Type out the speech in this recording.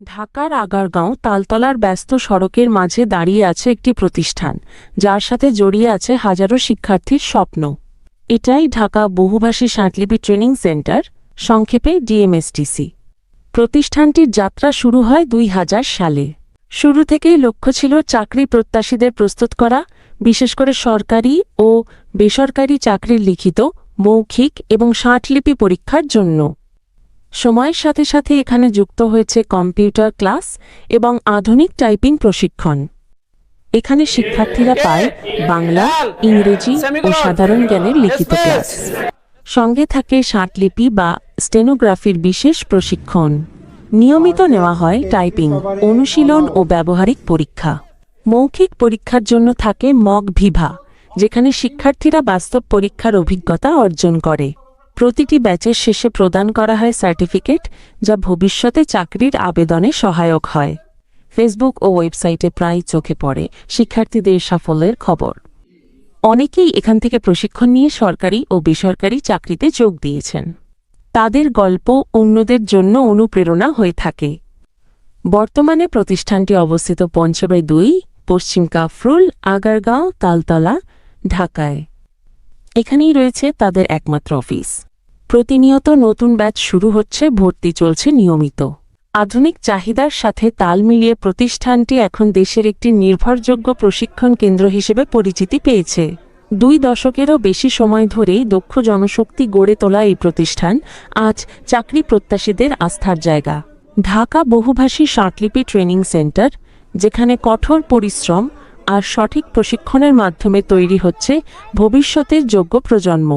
ঢাকার আগারগাঁও তালতলার ব্যস্ত সড়কের মাঝে দাঁড়িয়ে আছে একটি প্রতিষ্ঠান, যার সাথে জড়িয়ে আছে হাজারো শিক্ষার্থীর স্বপ্ন। এটাই ঢাকা বহুভাষী সাঁতলিপি ট্রেনিং সেন্টার, সংক্ষেপে ডিএমএসটিসি। প্রতিষ্ঠানটির যাত্রা শুরু হয় দুই হাজার সালে। শুরু থেকেই লক্ষ্য ছিল চাকরি প্রত্যাশীদের প্রস্তুত করা, বিশেষ করে সরকারি ও বেসরকারি চাকরির লিখিত, মৌখিক এবং ষাটলিপি পরীক্ষার জন্য। সময়ের সাথে সাথে এখানে যুক্ত হয়েছে কম্পিউটার ক্লাস এবং আধুনিক টাইপিং প্রশিক্ষণ। এখানে শিক্ষার্থীরা পায় বাংলা ইংরেজি ও সাধারণ জ্ঞানের লিখিত ক্লাস। সঙ্গে থাকে ষাটলিপি বা স্টেনোগ্রাফির বিশেষ প্রশিক্ষণ। নিয়মিত নেওয়া হয় টাইপিং অনুশীলন ও ব্যবহারিক পরীক্ষা। মৌখিক পরীক্ষার জন্য থাকে মগ ভিভা যেখানে শিক্ষার্থীরা বাস্তব পরীক্ষার অভিজ্ঞতা অর্জন করে। প্রতিটি ব্যাচের শেষে প্রদান করা হয় সার্টিফিকেট, যা ভবিষ্যতে চাকরির আবেদনে সহায়ক হয়। ফেসবুক ও ওয়েবসাইটে প্রায় চোখে পড়ে শিক্ষার্থীদের সাফল্যের খবর। অনেকেই এখান থেকে প্রশিক্ষণ নিয়ে সরকারি ও বেসরকারি চাকরিতে যোগ দিয়েছেন। তাদের গল্প অন্যদের জন্য অনুপ্রেরণা হয়ে থাকে। বর্তমানে প্রতিষ্ঠানটি অবস্থিত পঞ্চবাই দুই, পশ্চিম কাফরুল, আগারগাঁও, তালতলা, ঢাকায়। এখানেই রয়েছে তাদের একমাত্র অফিস। প্রতিনিয়ত নতুন ব্যাচ শুরু হচ্ছে, ভর্তি চলছে নিয়মিত। আধুনিক চাহিদার সাথে তাল মিলিয়ে প্রতিষ্ঠানটি এখন দেশের একটি নির্ভরযোগ্য প্রশিক্ষণ কেন্দ্র হিসেবে পরিচিতি পেয়েছে। দুই দশকেরও বেশি সময় ধরেই দক্ষ জনশক্তি গড়ে তোলা এই প্রতিষ্ঠান আজ চাকরি প্রত্যাশীদের আস্থার জায়গা। ঢাকা বহুভাষী ষাটলিপি ট্রেনিং সেন্টার, যেখানে কঠোর পরিশ্রম আর সঠিক প্রশিক্ষণের মাধ্যমে তৈরি হচ্ছে ভবিষ্যতের যোগ্য প্রজন্ম।